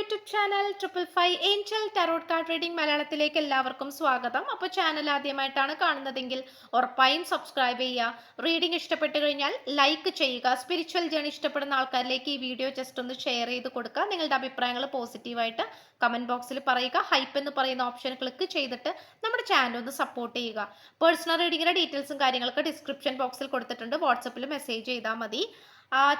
YouTube channel triple five angel tarot card reading മലയാളത്തിലേക്ക് എല്ലാവർക്കും സ്വാഗതം. അപ്പോൾ ചാനൽ ആദ്യമായിട്ടാണ് കാണുന്നതെങ്കിൽ ഉറപ്പായും സബ്സ്ക്രൈബ് ചെയ്യുക. റീഡിംഗ് ഇഷ്ടപ്പെട്ട് കഴിഞ്ഞാൽ ലൈക്ക് ചെയ്യുക. സ്പിരിച്വൽ ജേണി ഇഷ്ടപ്പെടുന്ന ആൾക്കാരിലേക്ക് ഈ വീഡിയോ ജസ്റ്റ് ഒന്ന് ഷെയർ ചെയ്ത് കൊടുക്കുക. നിങ്ങളുടെ അഭിപ്രായങ്ങൾ പോസിറ്റീവായിട്ട് കമന്റ് ബോക്സിൽ പറയുക. ഹൈപ്പ് എന്ന് പറയുന്ന ഓപ്ഷൻ ക്ലിക്ക് ചെയ്തിട്ട് നമ്മുടെ ചാനൽ ഒന്ന് സപ്പോർട്ട് ചെയ്യുക. പേഴ്സണൽ റീഡിങ്ങിന്റെ ഡീറ്റെയിൽസും കാര്യങ്ങളൊക്കെ ഡിസ്ക്രിപ്ഷൻ ബോക്സിൽ കൊടുത്തിട്ടുണ്ട്. വാട്സപ്പിൽ മെസ്സേജ് ചെയ്താൽ മതി.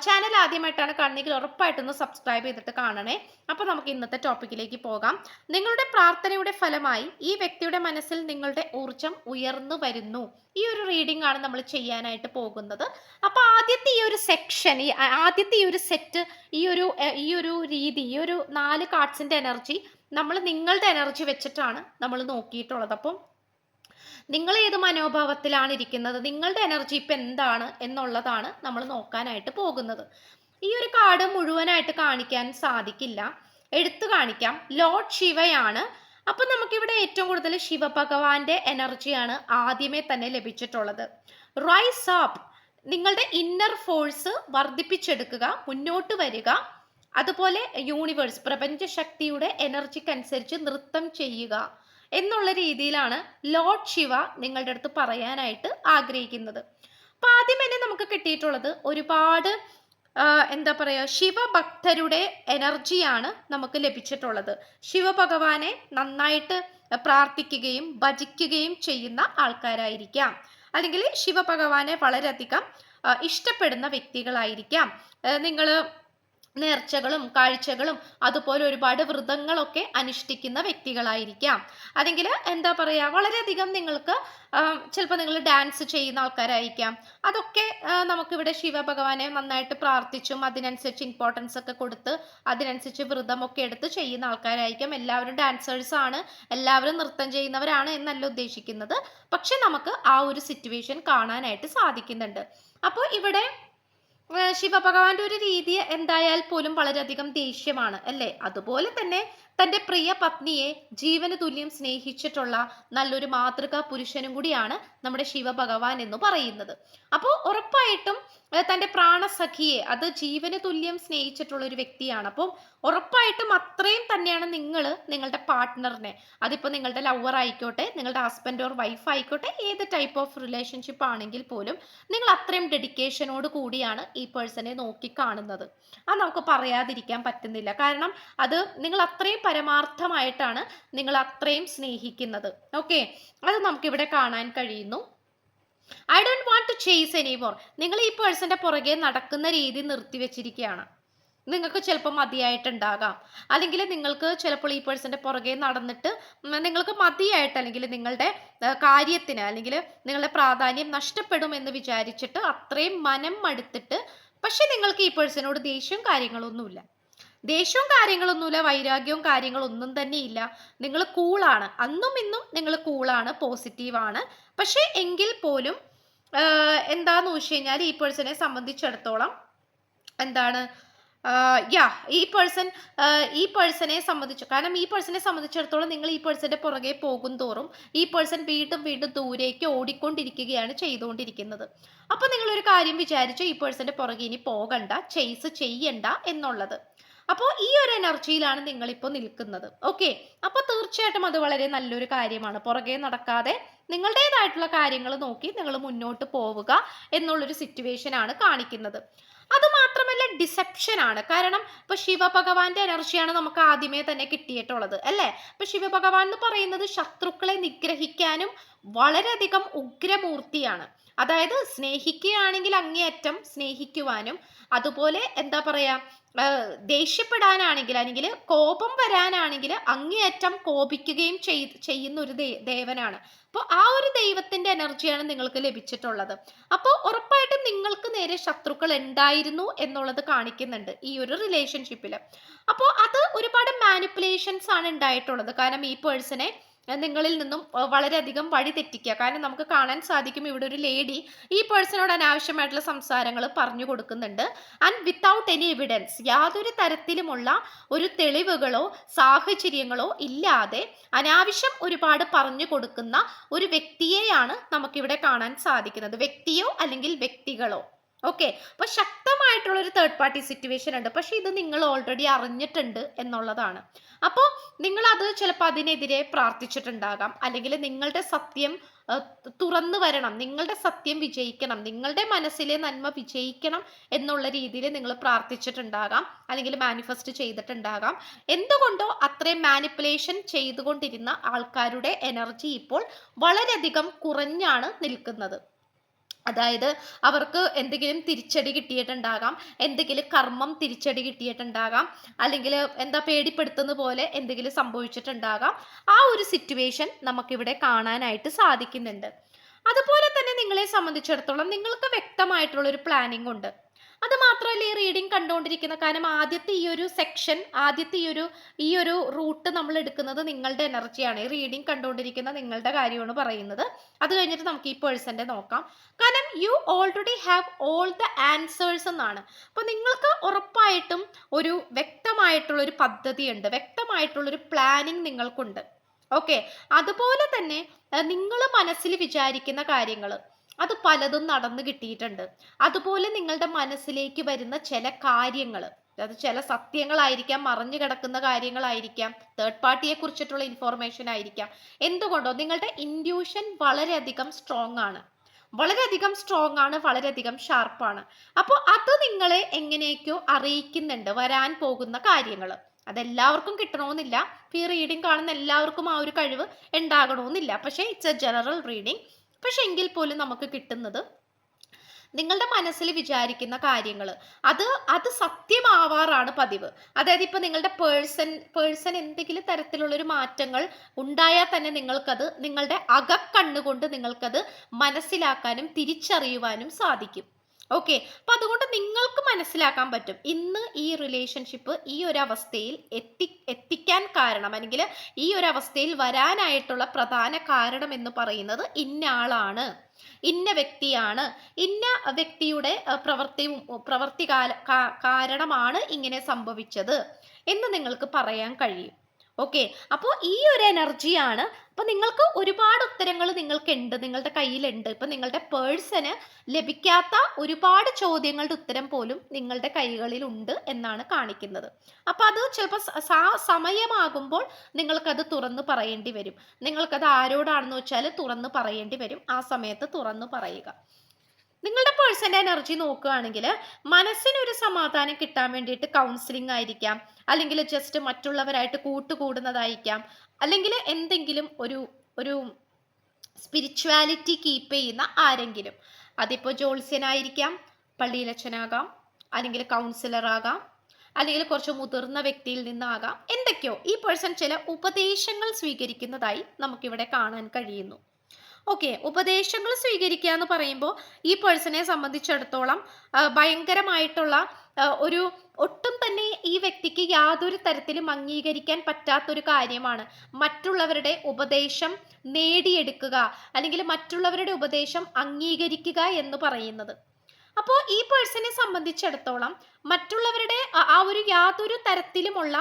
ചാനൽ ആദ്യമായിട്ടാണ് കാണുന്നതെങ്കിൽ ഉറപ്പായിട്ടൊന്ന് സബ്സ്ക്രൈബ് ചെയ്തിട്ട് കാണണേ. അപ്പോൾ നമുക്ക് ഇന്നത്തെ ടോപ്പിക്കിലേക്ക് പോകാം. നിങ്ങളുടെ പ്രാർത്ഥനയുടെ ഫലമായി ഈ വ്യക്തിയുടെ മനസ്സിൽ നിങ്ങളുടെ ഊർജം ഉയർന്നു വരുന്നു. ഈ ഒരു റീഡിംഗ് ആണ് നമ്മൾ ചെയ്യാനായിട്ട് പോകുന്നത്. അപ്പോൾ ആദ്യത്തെ ഈ ഒരു സെക്ഷൻ ഈ ആദ്യത്തെ ഈ ഒരു സെറ്റ് ഈ ഒരു ഈ ഒരു രീതി ഈ ഒരു നാല് കാർഡ്സിന്റെ എനർജി നമ്മൾ നിങ്ങളുടെ എനർജി വെച്ചിട്ടാണ് നമ്മൾ നോക്കിയിട്ടുള്ളത്. അപ്പം നിങ്ങൾ ഏത് മനോഭാവത്തിലാണ് ഇരിക്കുന്നത്? നിങ്ങളുടെ എനർജി ഇപ്പം എന്താണ് എന്നുള്ളതാണ് നമ്മൾ നോക്കാനായിട്ട് പോകുന്നത്. ഈ ഒരു കാർഡ് മുഴുവനായിട്ട് കാണിക്കാൻ സാധിക്കില്ല. എടുത്തു കാണിക്കാം. ലോർഡ് ശിവയാണ്. അപ്പം നമുക്കിവിടെ ഏറ്റവും കൂടുതൽ ശിവഭഗവാന്റെ എനർജിയാണ് ആദ്യമേ തന്നെ ലഭിച്ചിട്ടുള്ളത്. റൈസ് അപ്പ് നിങ്ങളുടെ ഇന്നർ ഫോഴ്സ് വർദ്ധിപ്പിച്ചെടുക്കുക മുന്നോട്ട് വരിക. അതുപോലെ യൂണിവേഴ്സ് പ്രപഞ്ച ശക്തിയുടെ എനർജിക്ക് അനുസരിച്ച് നൃത്തം ചെയ്യുക. എന്നുള്ള രീതിയിലാണ് ലോർഡ് ശിവ നിങ്ങളുടെ അടുത്ത് പറയാനായിട്ട് ആഗ്രഹിക്കുന്നത്. അപ്പൊ ആദ്യം തന്നെ നമുക്ക് കിട്ടിയിട്ടുള്ളത് ഒരുപാട് എന്താ പറയുക ശിവഭക്തരുടെ എനർജിയാണ് നമുക്ക് ലഭിച്ചിട്ടുള്ളത്. ശിവഭഗവാനെ നന്നായിട്ട് പ്രാർത്ഥിക്കുകയും ഭജിക്കുകയും ചെയ്യുന്ന ആൾക്കാരായിരിക്കാം. അല്ലെങ്കിൽ ശിവഭഗവാനെ വളരെയധികം ഇഷ്ടപ്പെടുന്ന വ്യക്തികളായിരിക്കാം. നിങ്ങൾ നേർച്ചകളും കാഴ്ചകളും അതുപോലെ ഒരുപാട് വ്രതങ്ങളൊക്കെ അനുഷ്ഠിക്കുന്ന വ്യക്തികളായിരിക്കാം. അല്ലെങ്കിൽ എന്താ പറയുക വളരെയധികം നിങ്ങൾക്ക് ചിലപ്പോൾ നിങ്ങൾ ഡാൻസ് ചെയ്യുന്ന ആൾക്കാരായിരിക്കാം. അതൊക്കെ നമുക്കിവിടെ ശിവഭഗവാനെ നന്നായിട്ട് പ്രാർത്ഥിച്ചും അതിനനുസരിച്ച് ഇമ്പോർട്ടൻസ് ഒക്കെ കൊടുത്ത് അതിനനുസരിച്ച് വ്രതമൊക്കെ എടുത്ത് ചെയ്യുന്ന ആൾക്കാരായിരിക്കാം. എല്ലാവരും ഡാൻസേഴ്സ് ആണ് എല്ലാവരും നൃത്തം ചെയ്യുന്നവരാണ് എന്നല്ല ഉദ്ദേശിക്കുന്നത്. പക്ഷെ നമുക്ക് ആ ഒരു സിറ്റുവേഷൻ കാണാനായിട്ട് സാധിക്കുന്നുണ്ട്. അപ്പോൾ ഇവിടെ ശിവഭഗവാന്റെ ഒരു രീതി എന്തായാൽ പോലും വളരെയധികം ദേഷ്യമാണ് അല്ലേ? അതുപോലെ തന്നെ തന്റെ പ്രിയ പത്നിയെ ജീവന് തുല്യം സ്നേഹിച്ചിട്ടുള്ള നല്ലൊരു മാതൃകാ പുരുഷനും കൂടിയാണ് നമ്മുടെ ശിവഭഗവാൻ എന്ന് പറയുന്നത്. അപ്പോൾ ഉറപ്പായിട്ടും തന്റെ പ്രാണസഖിയെ അത് ജീവന് തുല്യം സ്നേഹിച്ചിട്ടുള്ള ഒരു വ്യക്തിയാണ്. അപ്പോൾ ഉറപ്പായിട്ടും അത്രയും തന്നെയാണ് നിങ്ങൾ നിങ്ങളുടെ പാർട്ട്ണറിനെ. അതിപ്പോൾ നിങ്ങളുടെ ലവർ ആയിക്കോട്ടെ നിങ്ങളുടെ ഹസ്ബൻഡ് ഓർ വൈഫ് ആയിക്കോട്ടെ ഏത് ടൈപ്പ് ഓഫ് റിലേഷൻഷിപ്പ് ആണെങ്കിൽ പോലും നിങ്ങൾ അത്രയും ഡെഡിക്കേഷനോട് കൂടിയാണ് ഈ പേഴ്സണെ നോക്കി കാണുന്നത്. അത് നമുക്ക് പറയാതിരിക്കാൻ പറ്റുന്നില്ല. കാരണം അത് നിങ്ങൾ അത്രയും പരമാർത്ഥമായിട്ടാണ് നിങ്ങൾ അത്രയും സ്നേഹിക്കുന്നത്. ഓക്കെ അത് നമുക്കിവിടെ കാണാൻ കഴിയുന്നു. I don't want to chase anymore നിങ്ങൾ ഈ പേഴ്സന്റെ പുറകെ നടക്കുന്ന രീതി നിർത്തിവെച്ചിരിക്കുകയാണ്. നിങ്ങൾക്ക് ചിലപ്പോൾ മതിയായിട്ടുണ്ടാകാം. അല്ലെങ്കിൽ നിങ്ങൾക്ക് ചിലപ്പോൾ ഈ പേഴ്സന്റെ പുറകെ നടന്നിട്ട് നിങ്ങൾക്ക് മതിയായിട്ട് അല്ലെങ്കിൽ നിങ്ങളുടെ കാര്യത്തിന് അല്ലെങ്കിൽ നിങ്ങളുടെ പ്രാധാന്യം നഷ്ടപ്പെടും എന്ന് വിചാരിച്ചിട്ട് അത്രയും മനം മടുത്തിട്ട് പക്ഷെ നിങ്ങൾക്ക് ഈ പേഴ്സണോട് ദേഷ്യവും കാര്യങ്ങളൊന്നുമില്ല. ദേഷ്യവും കാര്യങ്ങളൊന്നുമില്ല വൈരാഗ്യവും കാര്യങ്ങളൊന്നും തന്നെ ഇല്ല നിങ്ങൾ കൂളാണ് അന്നും ഇന്നും നിങ്ങൾ കൂളാണ് പോസിറ്റീവാണ് പക്ഷേ എങ്കിൽ പോലും എന്താന്ന് വെച്ച് കഴിഞ്ഞാൽ ഈ പേഴ്സണെ സംബന്ധിച്ചിടത്തോളം എന്താണ് യാ ഈ പേഴ്സൺ ഈ പേഴ്സണെ സംബന്ധിച്ചു കാരണം ഈ പേഴ്സണെ സംബന്ധിച്ചിടത്തോളം നിങ്ങൾ ഈ പേഴ്സന്റെ പുറകെ പോകും തോറും ഈ പേഴ്സൺ വീണ്ടും വീണ്ടും ദൂരേക്ക് ഓടിക്കൊണ്ടിരിക്കുകയാണ് ചെയ്തുകൊണ്ടിരിക്കുന്നത്. അപ്പോൾ നിങ്ങളൊരു കാര്യം വിചാരിച്ചു ഈ പേഴ്സന്റെ പുറകെ ഇനി പോകണ്ട ചെയ്സ് ചെയ്യണ്ട എന്നുള്ളത്. അപ്പോൾ ഈ ഒരു എനർജിയിലാണ് നിങ്ങളിപ്പോൾ നിൽക്കുന്നത്. ഓക്കെ അപ്പോൾ തീർച്ചയായിട്ടും അത് വളരെ നല്ലൊരു കാര്യമാണ്. പുറകെ നടക്കാതെ നിങ്ങളുടേതായിട്ടുള്ള കാര്യങ്ങൾ നോക്കി നിങ്ങൾ മുന്നോട്ട് പോവുക എന്നുള്ളൊരു സിറ്റുവേഷൻ ആണ് കാണിക്കുന്നത്. അത് മാത്രമല്ല ഡിസെപ്ഷൻ ആണ്. കാരണം ഇപ്പൊ ശിവഭഗവാന്റെ എനർജിയാണ് നമുക്ക് ആദ്യമേ തന്നെ കിട്ടിയിട്ടുള്ളത്. അല്ലേ? ഇപ്പൊ ശിവഭഗവാൻ എന്ന് പറയുന്നത് ശത്രുക്കളെ നിഗ്രഹിക്കാനും വളരെയധികം ഉഗ്രമൂർത്തിയാണ്. അതായത് സ്നേഹിക്കുകയാണെങ്കിൽ അങ്ങേയറ്റം സ്നേഹിക്കുവാനും അതുപോലെ എന്താ പറയാ ദേഷ്യപ്പെടാനാണെങ്കിൽ അല്ലെങ്കിൽ കോപം വരാനാണെങ്കിൽ അങ്ങേയറ്റം കോപിക്കുകയും ചെയ്യുന്ന ഒരു ദേവനാണ്. അപ്പോൾ ആ ഒരു ദൈവത്തിന്റെ എനർജിയാണ് നിങ്ങൾക്ക് ലഭിച്ചിട്ടുള്ളത്. അപ്പോൾ ഉറപ്പായിട്ടും നിങ്ങൾക്ക് നേരെ ശത്രുക്കൾ ഉണ്ടായിരുന്നു എന്നുള്ളത് കാണിക്കുന്നുണ്ട് ഈ ഒരു റിലേഷൻഷിപ്പിൽ അപ്പോൾ അത് ഒരുപാട് മാനിപ്പുലേഷൻസ് ആണ് ഉണ്ടായിട്ടുള്ളത്. കാരണം ഈ പേഴ്സണെ നിങ്ങളിൽ നിന്നും വളരെയധികം വഴി തെറ്റിക്കുക. കാരണം നമുക്ക് കാണാൻ സാധിക്കും ഇവിടെ ഒരു ലേഡി ഈ പേഴ്സണോട് അനാവശ്യമായിട്ടുള്ള സംസാരങ്ങൾ പറഞ്ഞു കൊടുക്കുന്നുണ്ട്. ആൻഡ് വിത്തൗട്ട് എനി എവിഡൻസ് യാതൊരു തരത്തിലുമുള്ള ഒരു തെളിവുകളോ സാഹചര്യങ്ങളോ ഇല്ലാതെ അനാവശ്യം ഒരുപാട് പറഞ്ഞു കൊടുക്കുന്ന ഒരു വ്യക്തിയെയാണ് നമുക്കിവിടെ കാണാൻ സാധിക്കുന്നത്. വ്യക്തിയോ അല്ലെങ്കിൽ വ്യക്തികളോ. ഓക്കെ അപ്പൊ ശക്തമായിട്ടുള്ള ഒരു തേർഡ് പാർട്ടി സിറ്റുവേഷൻ ഉണ്ട്. പക്ഷെ ഇത് നിങ്ങൾ ഓൾറെഡി അറിഞ്ഞിട്ടുണ്ട് എന്നുള്ളതാണ്. അപ്പോൾ നിങ്ങൾ അത് ചിലപ്പോൾ അതിനെതിരെ പ്രാർത്ഥിച്ചിട്ടുണ്ടാകാം. അല്ലെങ്കിൽ നിങ്ങളുടെ സത്യം തുറന്നു വരണം. നിങ്ങളുടെ സത്യം വിജയിക്കണം. നിങ്ങളുടെ മനസ്സിലെ നന്മ വിജയിക്കണം എന്നുള്ള രീതിയിൽ നിങ്ങൾ പ്രാർത്ഥിച്ചിട്ടുണ്ടാകാം. അല്ലെങ്കിൽ മാനിഫെസ്റ്റ് ചെയ്തിട്ടുണ്ടാകാം. എന്തുകൊണ്ടോ അത്രയും മാനിപ്പുലേഷൻ ചെയ്തുകൊണ്ടിരുന്ന ആൾക്കാരുടെ എനർജി ഇപ്പോൾ വളരെയധികം കുറഞ്ഞാണ് നിൽക്കുന്നത്. അതായത് അവർക്ക് എന്തെങ്കിലും തിരിച്ചടി കിട്ടിയിട്ടുണ്ടാകാം എന്തെങ്കിലും കർമ്മം തിരിച്ചടി കിട്ടിയിട്ടുണ്ടാകാം അല്ലെങ്കിൽ എന്താ പേടിപ്പെടുത്തുന്ന പോലെ എന്തെങ്കിലും സംഭവിച്ചിട്ടുണ്ടാകാം. ആ ഒരു സിറ്റുവേഷൻ നമുക്കിവിടെ കാണാനായിട്ട് സാധിക്കുന്നുണ്ട്. അതുപോലെ തന്നെ നിങ്ങളെ സംബന്ധിച്ചിടത്തോളം നിങ്ങൾക്ക് വ്യക്തമായിട്ടുള്ള ഒരു പ്ലാനിംഗ് ഉണ്ട്. അത് മാത്രമല്ല ഈ റീഡിംഗ് കണ്ടുകൊണ്ടിരിക്കുന്ന കാരണം ആദ്യത്തെ ഈ ഒരു സെക്ഷൻ ആദ്യത്തെ ഈ ഒരു ഈ ഒരു റൂട്ട് നമ്മൾ എടുക്കുന്നത് നിങ്ങളുടെ എനർജിയാണ് ഈ റീഡിംഗ് കണ്ടുകൊണ്ടിരിക്കുന്ന നിങ്ങളുടെ കാര്യമാണ് പറയുന്നത്. അത് കഴിഞ്ഞിട്ട് നമുക്ക് ഈ പേഴ്സന്റെ നോക്കാം. കാരണം you already have all the answers എന്നാണ്. അപ്പോൾ നിങ്ങൾക്ക് ഉറപ്പായിട്ടും ഒരു വ്യക്തമായിട്ടുള്ള ഒരു പദ്ധതി ഉണ്ട് വ്യക്തമായിട്ടുള്ള ഒരു പ്ലാനിങ് നിങ്ങൾക്കുണ്ട്. ഓക്കെ അതുപോലെ തന്നെ നിങ്ങൾ മനസ്സിൽ വിചാരിക്കുന്ന കാര്യങ്ങൾ അത് പലതും നടന്നു കിട്ടിയിട്ടുണ്ട്. അതുപോലെ നിങ്ങളുടെ മനസ്സിലേക്ക് വരുന്ന ചില കാര്യങ്ങൾ അതായത് ചില സത്യങ്ങളായിരിക്കാം മറഞ്ഞു കിടക്കുന്ന കാര്യങ്ങളായിരിക്കാം തേർഡ് പാർട്ടിയെ കുറിച്ചിട്ടുള്ള ഇൻഫോർമേഷൻ ആയിരിക്കാം. എന്തുകൊണ്ടോ നിങ്ങളുടെ ഇൻഡ്യൂഷൻ വളരെയധികം സ്ട്രോങ് ആണ്. വളരെയധികം സ്ട്രോങ് ആണ് വളരെയധികം ഷാർപ്പാണ് അപ്പോൾ അത് നിങ്ങളെ എങ്ങനെയൊക്കെയോ അറിയിക്കുന്നുണ്ട് വരാൻ പോകുന്ന കാര്യങ്ങൾ അതെല്ലാവർക്കും കിട്ടണമെന്നില്ല. ഈ റീഡിംഗ് കാണുന്ന എല്ലാവർക്കും ആ ഒരു കഴിവ് ഉണ്ടാകണമെന്നില്ല. പക്ഷേ ഇറ്റ്സ് എ ജനറൽ റീഡിംഗ് പക്ഷെ എങ്കിൽ പോലും നമുക്ക് കിട്ടുന്നത് നിങ്ങളുടെ മനസ്സിൽ വിചാരിക്കുന്ന കാര്യങ്ങൾ. അത് അത് സത്യമാവാറാണ് പതിവ്. അതായത് ഇപ്പൊ നിങ്ങളുടെ പേഴ്സൺ പേഴ്സൺ എന്തെങ്കിലും തരത്തിലുള്ളൊരു മാറ്റങ്ങൾ ഉണ്ടായാൽ തന്നെ നിങ്ങൾക്കത് നിങ്ങളുടെ അകക്കണ്ണുകൊണ്ട് നിങ്ങൾക്കത് മനസ്സിലാക്കാനും തിരിച്ചറിയുവാനും സാധിക്കും. ഓക്കെ അപ്പൊ അതുകൊണ്ട് നിങ്ങൾക്ക് മനസ്സിലാക്കാൻ പറ്റും. ഇന്ന് ഈ റിലേഷൻഷിപ്പ് ഈ ഒരു അവസ്ഥയിൽ എത്തി എത്തിക്കാൻ കാരണം അല്ലെങ്കിൽ ഈ ഒരു അവസ്ഥയിൽ വരാനായിട്ടുള്ള പ്രധാന കാരണം എന്ന് പറയുന്നത് ഇന്ന ആളാണ് ഇന്ന വ്യക്തിയാണ് ഇന്ന വ്യക്തിയുടെ പ്രവൃത്തി പ്രവൃത്തി കാരണമാണ് ഇങ്ങനെ സംഭവിച്ചത് എന്ന് നിങ്ങൾക്ക് പറയാൻ കഴിയും. ഓക്കെ അപ്പോൾ ഈ ഒരു എനർജിയാണ് അപ്പോൾ നിങ്ങൾക്ക് ഒരുപാട് ഉത്തരങ്ങൾ നിങ്ങൾക്കുണ്ട് നിങ്ങളുടെ കയ്യിലുണ്ട്. ഇപ്പം നിങ്ങളുടെ പേഴ്സന് ലഭിക്കാത്ത ഒരുപാട് ചോദ്യങ്ങളുടെ ഉത്തരം പോലും നിങ്ങളുടെ കൈകളിൽ ഉണ്ട് എന്നാണ് കാണിക്കുന്നത്. അപ്പോൾ അത് ചിലപ്പോൾ സമയമാകുമ്പോൾ നിങ്ങൾക്കത് തുറന്ന് പറയേണ്ടി വരും. നിങ്ങൾക്കത് ആരോടാണെന്ന് വെച്ചാൽ തുറന്ന് പറയേണ്ടി വരും. ആ സമയത്ത് തുറന്ന് പറയുക. നിങ്ങളുടെ പേഴ്സണൽ എനർജി നോക്കുകയാണെങ്കിൽ മനസ്സിനൊരു സമാധാനം കിട്ടാൻ വേണ്ടിയിട്ട് കൗൺസിലിംഗ് ആയിരിക്കാം. അല്ലെങ്കിൽ ജസ്റ്റ് മറ്റുള്ളവരായിട്ട് കൂട്ടുകൂടുന്നതായിരിക്കാം. അല്ലെങ്കിൽ എന്തെങ്കിലും ഒരു ഒരു സ്പിരിച്വാലിറ്റി കീപ്പ് ചെയ്യുന്ന ആരെങ്കിലും. അതിപ്പോൾ ജോത്സ്യനായിരിക്കാം പള്ളിയിലച്ഛനാകാം അല്ലെങ്കിൽ കൗൺസിലർ ആകാം അല്ലെങ്കിൽ കുറച്ച് മുതിർന്ന വ്യക്തിയിൽ നിന്നാകാം എന്തൊക്കെയോ. ഈ പേഴ്സൺ ചില ഉപദേശങ്ങൾ സ്വീകരിക്കുന്നതായി നമുക്കിവിടെ കാണാൻ കഴിയുന്നു. ഓക്കെ ഉപദേശങ്ങൾ സ്വീകരിക്കുക എന്ന് പറയുമ്പോൾ ഈ പേഴ്സണെ സംബന്ധിച്ചിടത്തോളം ഭയങ്കരമായിട്ടുള്ള ഒരു ഒട്ടും തന്നെ ഈ വ്യക്തിക്ക് യാതൊരു തരത്തിലും അംഗീകരിക്കാൻ പറ്റാത്തൊരു കാര്യമാണ്. മറ്റുള്ളവരുടെ ഉപദേശം നേടിയെടുക്കുക അല്ലെങ്കിൽ മറ്റുള്ളവരുടെ ഉപദേശം അംഗീകരിക്കുക എന്ന് പറയുന്നത്. അപ്പോൾ ഈ പേഴ്സണെ സംബന്ധിച്ചിടത്തോളം മറ്റുള്ളവരുടെ ആ- ഒരു യാതൊരു തരത്തിലുമുള്ള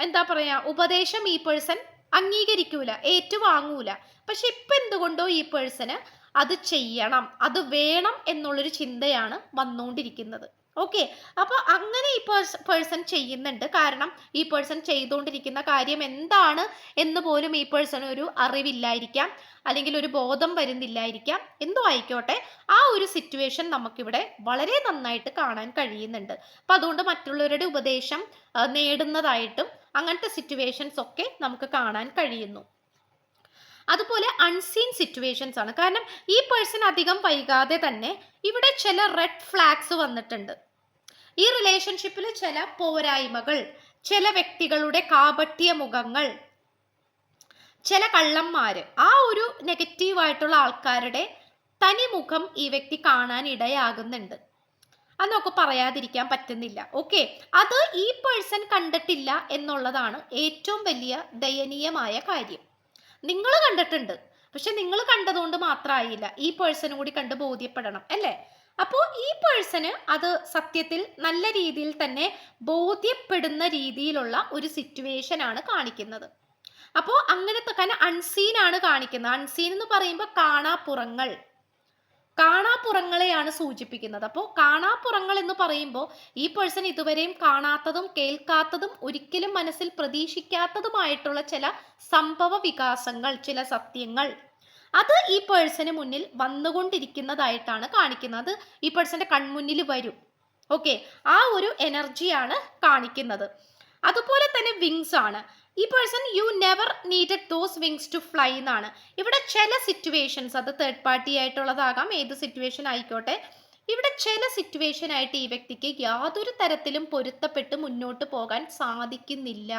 എന്താ പറയുക ഉപദേശം ഈ പേഴ്സൺ അംഗീകരിക്കൂല ഏറ്റുവാങ്ങൂല. പക്ഷെ ഇപ്പൊ എന്തുകൊണ്ടോ ഈ പേഴ്സണ് അത് ചെയ്യണം അത് വേണം എന്നുള്ളൊരു ചിന്തയാണ് വന്നുകൊണ്ടിരിക്കുന്നത് ഓക്കെ? അപ്പോൾ അങ്ങനെ ഈ പേഴ്സൺ ചെയ്യുന്നുണ്ട്. കാരണം ഈ പേഴ്സൺ ചെയ്തുകൊണ്ടിരിക്കുന്ന കാര്യം എന്താണ് എന്ന് പോലും ഈ പേഴ്സൺ ഒരു അറിവില്ലായിരിക്കാം അല്ലെങ്കിൽ ഒരു ബോധം വരുന്നില്ലായിരിക്കാം. എന്തോ ആയിക്കോട്ടെ ആ ഒരു സിറ്റുവേഷൻ നമുക്കിവിടെ വളരെ നന്നായിട്ട് കാണാൻ കഴിയുന്നുണ്ട്. അപ്പം അതുകൊണ്ട് മറ്റുള്ളവരുടെ ഉപദേശം നേടുന്നതായിട്ടും അങ്ങനത്തെ സിറ്റുവേഷൻസ് ഒക്കെ നമുക്ക് കാണാൻ കഴിയുന്നു. അതുപോലെ അൺസീൻ സിറ്റുവേഷൻസ് ആണ്. കാരണം ഈ പേഴ്സൺ അധികം വൈകാതെ തന്നെ ഇവിടെ ചില റെഡ് ഫ്ലാഗ്സ് വന്നിട്ടുണ്ട്. ഈ റിലേഷൻഷിപ്പിൽ ചില പോരായ്മകൾ ചില വ്യക്തികളുടെ കാപട്യ മുഖങ്ങൾ ചില കള്ളന്മാര് ആ ഒരു നെഗറ്റീവായിട്ടുള്ള ആൾക്കാരുടെ തനിമുഖം ഈ വ്യക്തി കാണാൻ ഇടയാകുന്നുണ്ട്. അത് പറയാതിരിക്കാൻ പറ്റുന്നില്ല. ഓക്കെ അത് ഈ പേഴ്സൺ കണ്ടിട്ടില്ല എന്നുള്ളതാണ് ഏറ്റവും വലിയ ദയനീയമായ കാര്യം. നിങ്ങൾ കണ്ടിട്ടുണ്ട്. പക്ഷെ നിങ്ങൾ കണ്ടതുകൊണ്ട് മാത്രമായില്ല. ഈ പേഴ്സണും കൂടി കണ്ട് ബോധ്യപ്പെടണം. അല്ലേ? അപ്പോൾ ഈ പേഴ്സണ് അത് സത്യത്തിൽ നല്ല രീതിയിൽ തന്നെ ബോധ്യപ്പെടുന്ന രീതിയിലുള്ള ഒരു സിറ്റുവേഷൻ ആണ് കാണിക്കുന്നത്. അപ്പോൾ അങ്ങനത്തെ കാരണം അൺസീൻ ആണ് കാണിക്കുന്നത്. അൺസീൻ എന്ന് പറയുമ്പോൾ കാണാപ്പുറങ്ങൾ. കാണാപ്പുറങ്ങളെയാണ് സൂചിപ്പിക്കുന്നത്. അപ്പോൾ കാണാപ്പുറങ്ങൾ എന്ന് പറയുമ്പോൾ ഈ പേഴ്സൺ ഇതുവരെയും കാണാത്തതും കേൾക്കാത്തതും ഒരിക്കലും മനസ്സിൽ പ്രതീക്ഷിക്കാത്തതുമായിട്ടുള്ള ചില സംഭവ വികാസങ്ങൾ ചില സത്യങ്ങൾ. അത് ഈ പേഴ്സന് മുന്നിൽ വന്നുകൊണ്ടിരിക്കുന്നതായിട്ടാണ് കാണിക്കുന്നത്. ഈ പേഴ്സന്റെ കൺമുന്നിൽ വരും. ഓക്കെ ആ ഒരു എനർജിയാണ് കാണിക്കുന്നത്. അതുപോലെ തന്നെ വിങ്സ് ആണ്. ഈ person you never needed those wings to fly എന്നാണ്. ഇവിടെ ചില സിറ്റുവേഷൻസ് അത് തേർഡ് പാർട്ടി ആയിട്ടുള്ളതാകാം ഏത് സിറ്റുവേഷൻ ആയിക്കോട്ടെ. ഇവിടെ ചില സിറ്റുവേഷൻ ആയിട്ട് ഈ വ്യക്തിക്ക് യാതൊരു തരത്തിലും പൊരുത്തപ്പെട്ട് മുന്നോട്ട് പോകാൻ സാധിക്കുന്നില്ല.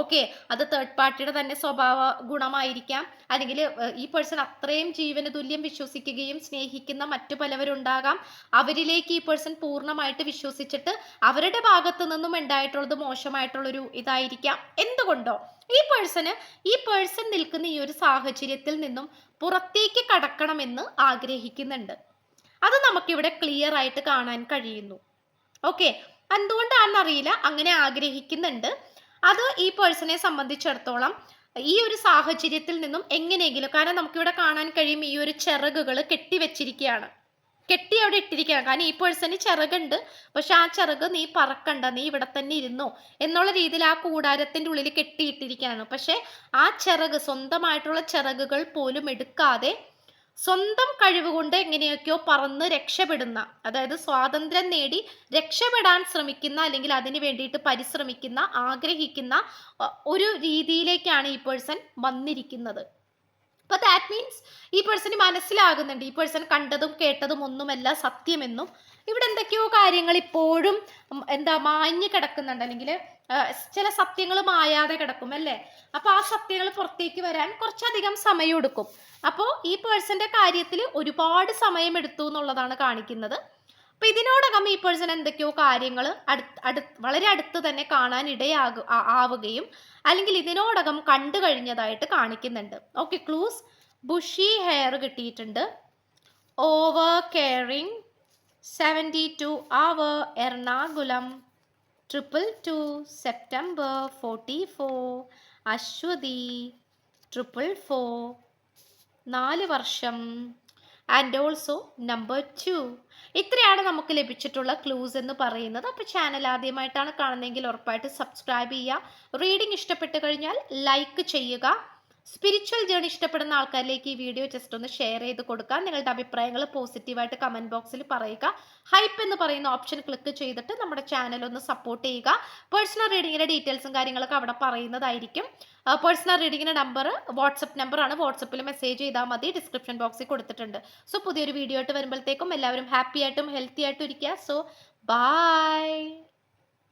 ഓക്കെ അത് തേർഡ് പാർട്ടിയുടെ തന്നെ സ്വഭാവ ഗുണമായിരിക്കാം. അല്ലെങ്കിൽ ഈ പേഴ്സൺ അത്രയും ജീവന തുല്യം വിശ്വസിക്കുകയും സ്നേഹിക്കുന്ന മറ്റു പലവരുണ്ടാകാം. അവരിലേക്ക് ഈ പേഴ്സൺ പൂർണമായിട്ട് വിശ്വസിച്ചിട്ട് അവരുടെ ഭാഗത്തു നിന്നും ഉണ്ടായിട്ടുള്ളത് മോശമായിട്ടുള്ളൊരു ഇതായിരിക്കാം. എന്തുകൊണ്ടോ? ഈ പേഴ്സണ് ഈ പേഴ്സൺ നിൽക്കുന്ന ഈ ഒരു സാഹചര്യത്തിൽ നിന്നും പുറത്തേക്ക് കടക്കണമെന്ന് ആഗ്രഹിക്കുന്നുണ്ട്. അത് നമുക്കിവിടെ ക്ലിയർ ആയിട്ട് കാണാൻ കഴിയുന്നു. ഓക്കെ എന്തുകൊണ്ടാണെന്നറിയില്ല. അങ്ങനെ ആഗ്രഹിക്കുന്നുണ്ട്. അത് ഈ പേഴ്സണെ സംബന്ധിച്ചിടത്തോളം ഈ ഒരു സാഹചര്യത്തിൽ നിന്നും എങ്ങനെയെങ്കിലും കാരണം നമുക്കിവിടെ കാണാൻ കഴിയും ഈ ഒരു ചിറകുകൾ കെട്ടിവെച്ചിരിക്കുകയാണ് കെട്ടി അവിടെ ഇട്ടിരിക്കുകയാണ്. കാരണം ഈ പേഴ്സന് ചിറകുണ്ട്. പക്ഷെ ആ ചിറക് നീ പറക്കണ്ട നീ ഇവിടെ തന്നെ ഇരുന്നോ എന്നുള്ള രീതിയിൽ ആ കൂടാരത്തിന്റെ ഉള്ളിൽ കെട്ടിയിട്ടിരിക്കുകയാണ്. പക്ഷെ ആ ചിറക് സ്വന്തമായിട്ടുള്ള ചിറകുകൾ പോലും എടുക്കാതെ സ്വന്തം കഴിവ് കൊണ്ട് എങ്ങനെയൊക്കെയോ പറന്ന് രക്ഷപ്പെടുന്ന അതായത് സ്വാതന്ത്ര്യം നേടി രക്ഷപ്പെടാൻ ശ്രമിക്കുന്ന അല്ലെങ്കിൽ അതിന് വേണ്ടിയിട്ട് പരിശ്രമിക്കുന്ന ആഗ്രഹിക്കുന്ന ഒരു രീതിയിലേക്കാണ് ഈ പേഴ്സൺ വന്നിരിക്കുന്നത്. അപ്പൊ ദാറ്റ് മീൻസ് ഈ പേഴ്സൺ മനസ്സിലാകുന്നുണ്ട്. ഈ പേഴ്സൺ കണ്ടതും കേട്ടതും ഒന്നുമല്ല സത്യമെന്നും. ഇവിടെ എന്തൊക്കെയോ കാര്യങ്ങൾ ഇപ്പോഴും എന്താ മാഞ്ഞു കിടക്കുന്നുണ്ട്. അല്ലെങ്കിൽ ചില സത്യങ്ങൾ മായാതെ കിടക്കും അല്ലേ? അപ്പൊ ആ സത്യങ്ങൾ പുറത്തേക്ക് വരാൻ കുറച്ചധികം സമയം എടുക്കും അപ്പോൾ ഈ പേഴ്സന്റെ കാര്യത്തിൽ ഒരുപാട് സമയം എടുത്തു എന്നുള്ളതാണ് കാണിക്കുന്നത്. അപ്പൊ ഇതിനോടകം ഈ പേഴ്സൺ എന്തൊക്കെയോ കാര്യങ്ങൾ അടു വളരെ അടുത്ത് തന്നെ കാണാൻ ഇടയാകു ആവുകയും അല്ലെങ്കിൽ ഇതിനോടകം കണ്ടു കഴിഞ്ഞതായിട്ട് കാണിക്കുന്നുണ്ട്. ഓക്കെ ക്ലൂസ് ബുഷി ഹെയർ കിട്ടിയിട്ടുണ്ട്. Over caring seventy two hour Ernakulam. Triple two September forty four Aswathy triple four നാല് വർഷം. ആൻഡ് ഓൾസോ നമ്പർ ടു ഇത്രയാണ് നമുക്ക് ലഭിച്ചിട്ടുള്ള ക്ലൂസ് എന്ന് പറയുന്നത്. അപ്പോൾ ചാനൽ ആദ്യമായിട്ടാണ് കാണുന്നതെങ്കിൽ ഉറപ്പായിട്ട് സബ്സ്ക്രൈബ് ചെയ്യുക. റീഡിംഗ് ഇഷ്ടപ്പെട്ട് കഴിഞ്ഞാൽ ലൈക്ക് ചെയ്യുക. സ്പിരിച്വൽ ജേണി ഇഷ്ടപ്പെടുന്ന ആൾക്കാരിലേക്ക് ഈ വീഡിയോ ജസ്റ്റ് ഒന്ന് ഷെയർ ചെയ്ത് കൊടുക്കുക നിങ്ങളുടെ അഭിപ്രായങ്ങൾ പോസിറ്റീവായിട്ട് കമന്റ് ബോക്സിൽ പറയുക. ഹൈപ്പ് എന്ന് പറയുന്ന ഓപ്ഷൻ ക്ലിക്ക് ചെയ്തിട്ട് നമ്മുടെ ചാനൽ ഒന്ന് സപ്പോർട്ട് ചെയ്യുക. പേഴ്സണൽ റീഡിങ്ങിന്റെ ഡീറ്റെയിൽസും കാര്യങ്ങളൊക്കെ അവിടെ പറയുന്നതായിരിക്കും. പേഴ്സണൽ റീഡിങ്ങിന്റെ നമ്പർ വാട്സപ്പ് നമ്പറാണ് വാട്സപ്പിൽ മെസ്സേജ് ചെയ്താൽ മതി. ഡിസ്ക്രിപ്ഷൻ ബോക്സിൽ കൊടുത്തിട്ടുണ്ട്. സോ പുതിയൊരു വീഡിയോ ആയിട്ട് വരുമ്പോഴത്തേക്കും എല്ലാവരും ഹാപ്പി ആയിട്ടും ഹെൽത്തി ആയിട്ടും ഇരിക്കുക. So by